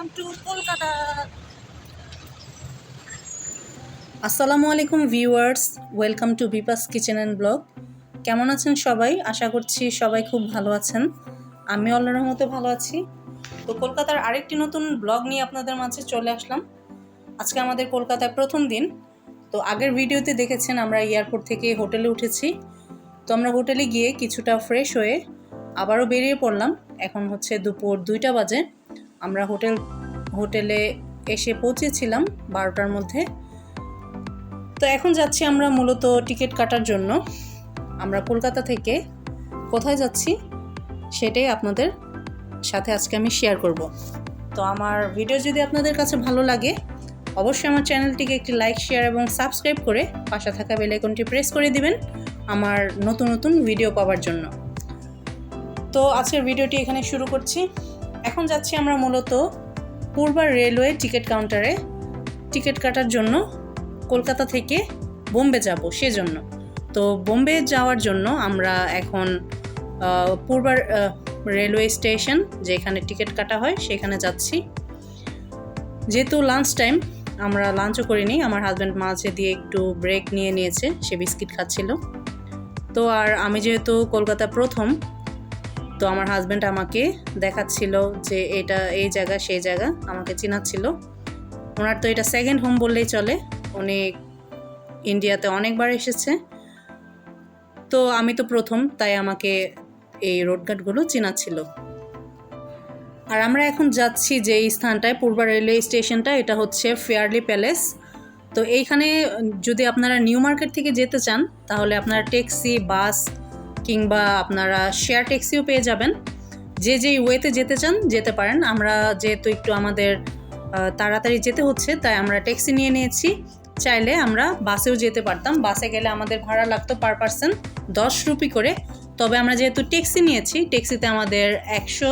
Welcome to Kolkata আসসালামু আলাইকুম viewers welcome to Bipas kitchen and blog কেমন আছেন সবাই? আশা করছি সবাই খুব ভালো আছেন। আমি আল্লাহর রহমতে ভালো আছি। তো কলকাতার আরেকটি নতুন ব্লগ নিয়ে আপনাদের মাঝে চলে আসলাম। আজকে আমাদের কলকাতায় প্রথম দিন। তো আগের ভিডিওতে দেখেছেন আমরা এয়ারপোর্ট থেকে হোটেলে উঠেছি। তো আমরা হোটেলে গিয়ে কিছুটা ফ্রেশ হয়ে আবারও বেরিয়ে পড়লাম। এখন হচ্ছে দুপুর দুইটা বাজে। আমরা হোটেল, হোটেলে এসে পৌঁছেছিলাম বারোটার মধ্যে। তো এখন যাচ্ছি আমরা মূলত টিকিট কাটার জন্য। আমরা কলকাতা থেকে কোথায় যাচ্ছি সেটাই আপনাদের সাথে আজকে আমি শেয়ার করব। তো আমার ভিডিও যদি আপনাদের কাছে ভালো লাগে, অবশ্যই আমার চ্যানেলটিকে একটি লাইক শেয়ার এবং সাবস্ক্রাইব করে পাশে থাকা বেল আইকনটি প্রেস করে দিবেন আমার নতুন নতুন ভিডিও পাওয়ার জন্য। তো আজকের ভিডিওটি এখানে শুরু করছি। এখন যাচ্ছি আমরা মূলত পূর্বা রেলওয়ে টিকিট কাউন্টারে। টিকিট কাটার জন্য কলকাতা থেকে বোম্বে যাব, সেজন্য। তো বোম্বে যাওয়ার জন্য আমরা এখন পূর্বার রেলওয়ে স্টেশন যেখানে টিকিট কাটা হয়, সেখানে যাচ্ছি। যেহেতু লাঞ্চ টাইম আমরা লাঞ্চও করিনি, আমার হাজব্যান্ড মাঝে দিয়ে একটু ব্রেক নিয়ে নিয়েছে, সে বিস্কিট খাচ্ছিল। তো আর আমি যেহেতু কলকাতা প্রথম তো আমার হাজব্যান্ড আমাকে দেখাচ্ছিল যে এটা এই জায়গা, সেই জায়গা আমাকে চিনাচ্ছিল। ওনার তো এটা সেকেন্ড হোম বললেই চলে। উনি ইন্ডিয়াতে অনেকবার এসেছে। তো আমি তো প্রথম, তাই আমাকে এই রোডঘাটগুলো চেনাচ্ছিল। আর আমরা এখন যাচ্ছি যে এই স্থানটায়, পূর্বা রেলওয়ে স্টেশনটা এটা হচ্ছে ফেয়ারলি প্যালেস তো এইখানে যদি আপনারা নিউ মার্কেট থেকে যেতে চান, তাহলে আপনারা ট্যাক্সি বাস কিংবা আপনারা শেয়ার ট্যাক্সিও পেয়ে যাবেন। যে যেই ওয়েতে যেতে চান, যেতে পারেন। আমরা যেহেতু একটু আমাদের তাড়াতাড়ি যেতে হচ্ছে, তাই আমরা ট্যাক্সি নিয়ে নিয়েছি। চাইলে আমরা বাসেও যেতে পারতাম। বাসে গেলে আমাদের ভাড়া লাগতো পার পার্সন দশ রুপি করে। তবে আমরা যেহেতু ট্যাক্সি নিয়েছি ট্যাক্সিতে আমাদের একশো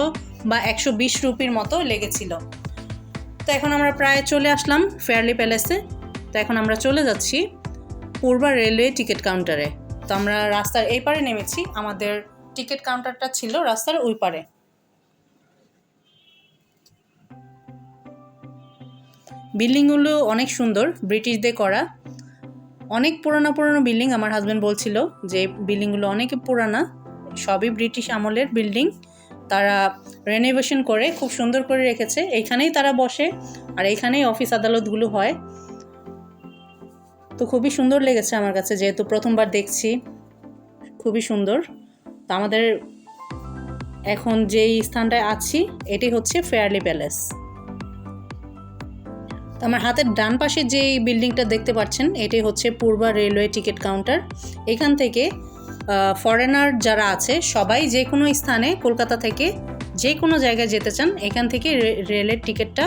বা একশো বিশ রুপির মতো লেগেছিল। তো এখন আমরা প্রায় চলে আসলাম ফেয়ারলি প্যালেসে তো এখন আমরা চলে যাচ্ছি পূর্বা রেলওয়ে টিকিট কাউন্টারে। তো আমরা রাস্তার এই পারে নেমেছি। আমাদের টিকিট কাউন্টারটা ছিল রাস্তার ওই পারে। বিল্ডিংগুলো অনেক সুন্দর, ব্রিটিশদের করা। অনেক পুরানো পুরানো বিল্ডিং আমার হাজব্যান্ড বলছিল যে, বিল্ডিংগুলো অনেক পুরানা, সবই ব্রিটিশ আমলের বিল্ডিং। তারা রেনোভেশন করে, খুব সুন্দর করে রেখেছে। এইখানেই তারা বসে, আর এইখানেই অফিস আদালতগুলো হয়। তো খুবই সুন্দর লেগেছে আমার কাছে, যেহেতু প্রথমবার দেখছি। খুবই সুন্দর। তো আমাদের এখন যেই স্থানটায় আছি, এটি হচ্ছে ফেয়ারলি প্যালেস তো আমার হাতের ডান পাশে যে বিল্ডিংটা দেখতে পাচ্ছেন, এটি হচ্ছে পূর্বা রেলওয়ে টিকিট কাউন্টার। এখান থেকে ফরেনার যারা আছে, সবাই যে কোনো স্থানে কলকাতা থেকে যে কোনো জায়গায় যেতে চান, এখান থেকে রেলের টিকিটটা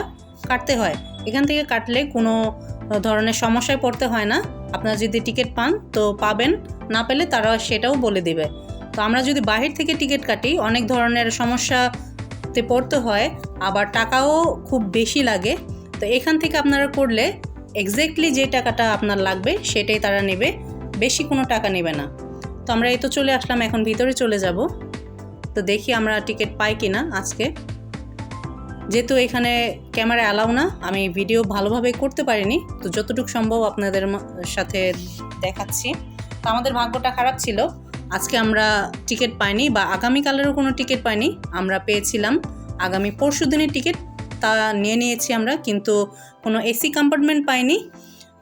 কাটতে হয়। এখান থেকে কাটলে কোনো ধরনের সমস্যায় পড়তে হয় না। আপনারা যদি টিকিট পান, তো পাবেন। না পেলে তারা সেটাও বলে দিবে। তো আমরা যদি বাহির থেকে টিকিট কাটি, অনেক ধরনের সমস্যাতে পড়তে হয়, আবার টাকাও খুব বেশি লাগে। তো এখান থেকে আপনারা করলে এক্স্যাক্টলি যে টাকাটা আপনার লাগবে, সেটাই তারা নেবে। বেশি কোনো টাকা নেবে না। তো আমরা এই তো চলে আসলাম, এখন ভিতরে চলে যাব। তো দেখি আমরা টিকিট পাই কি না আজকে। যেহেতু এখানে ক্যামেরা অ্যালাউ না, আমি ভিডিও ভালোভাবে করতে পারিনি, তো যতটুকু সম্ভব আপনাদের সাথে দেখাচ্ছি। তো আমাদের ভাগ্যটা খারাপ ছিল, আজকে আমরা টিকিট পাইনি বা আগামীকালেরও কোনো টিকিট পাইনি, আমরা পেয়েছিলাম, আগামী পরশু দিনের টিকিট তা নিয়ে নিয়েছি আমরা, কিন্তু কোনো এসি কম্পার্টমেন্ট পাইনি,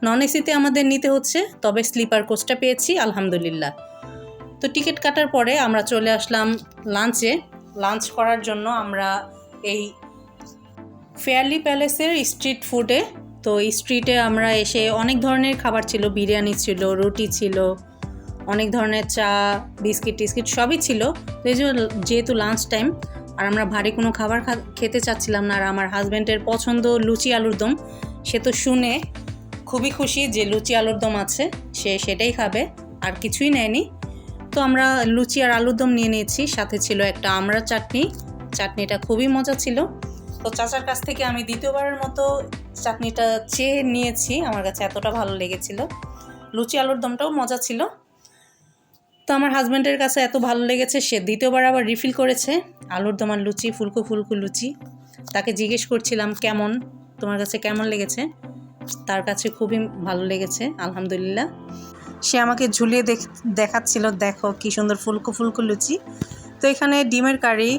নন এসিতে আমাদের নিতে হচ্ছে, তবে স্লিপার কোচটা পেয়েছি, আলহামদুলিল্লাহ। তো টিকিট কাটার পরে আমরা চলে আসলাম লাঞ্চে, লাঞ্চ করার জন্য আমরা এই ফেয়ারলি প্যালেসের স্ট্রিট ফুডে। তো স্ট্রিটে আমরা এসে অনেক ধরনের খাবার ছিল, বিরিয়ানি ছিল, রুটি ছিল, অনেক ধরনের চা, বিস্কিট টিস্কিট সবই ছিল। তো এই যেহেতু লাঞ্চ টাইম আর আমরা ভারী কোনো খাবার খেতে চাচ্ছিলাম না, আর আমার হাজব্যান্ডের পছন্দ লুচি আলুর দম, সে তো শুনে খুবই খুশি যে লুচি আলুর দম আছে, সে সেটাই খাবে, আর কিছুই নেয়নি। তো আমরা লুচি আর আলুর দম নিয়ে নিয়েছি, সাথে ছিল একটা আমড়া চাটনি, চাটনিটা খুবই মজা ছিল। তো চাচার কাছ থেকে আমি দ্বিতীয়বারের মতো চাটনিটা চেয়ে নিয়েছি। আমার কাছে এতটা ভালো লেগেছিল। লুচি আলুর দমটাও মজা ছিল। তো আমার হাজব্যান্ডের কাছে এত ভালো লেগেছে, সে দ্বিতীয়বার আবার রিফিল করেছে। আলুর দম আর লুচি, ফুলকো ফুলকো লুচি। তাকে জিজ্ঞেস করছিলাম, কেমন? তোমার কাছে কেমন লেগেছে? তার কাছে খুবই ভালো লেগেছে, আলহামদুলিল্লাহ। সে আমাকে ঝুলিয়ে দেখ, দেখাচ্ছিল, দেখো কি সুন্দর ফুলকো ফুলকো লুচি। তো এখানে ডিমের কারি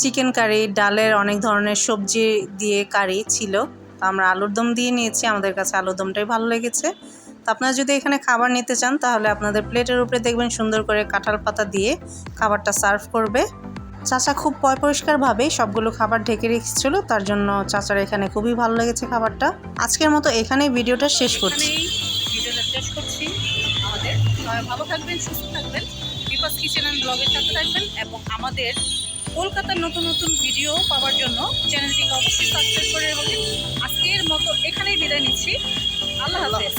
চিকেন কারি ডালের অনেক ধরনের সবজি দিয়ে কারি ছিল। তো আমরা আলুর দম দিয়ে নিয়েছি আমাদের কাছে আলুর দমটাই ভালো লেগেছে। তো আপনারা যদি এখানে খাবার নিতে চান তাহলে আপনাদের প্লেটের উপরে দেখবেন সুন্দর করে কাঁঠাল পাতা দিয়ে খাবারটা সার্ভ করবে। চাচা খুব পয় পরিষ্কারভাবে সবগুলো খাবার ঢেকে রেখেছিল তার জন্য চাচার এখানে খুবই ভালো লেগেছে খাবারটা। আজকের মতো এখানেই ভিডিওটা শেষ করছি। ভিডিওটা শেষ করছি আমাদের। ভালো থাকবেন সুস্থ থাকবেন। বিপাস কিচেন অ্যান্ড ব্লগের সাথে থাকবেন এবং আমাদের কলকাতার নতুন নতুন ভিডিও পাওয়ার জন্য চ্যানেলটিকে অবশ্যই সাবস্ক্রাইব করে রাখবেন আজকের মতো এখানেই বিদায় নিচ্ছি। আল্লাহ হাফেজ।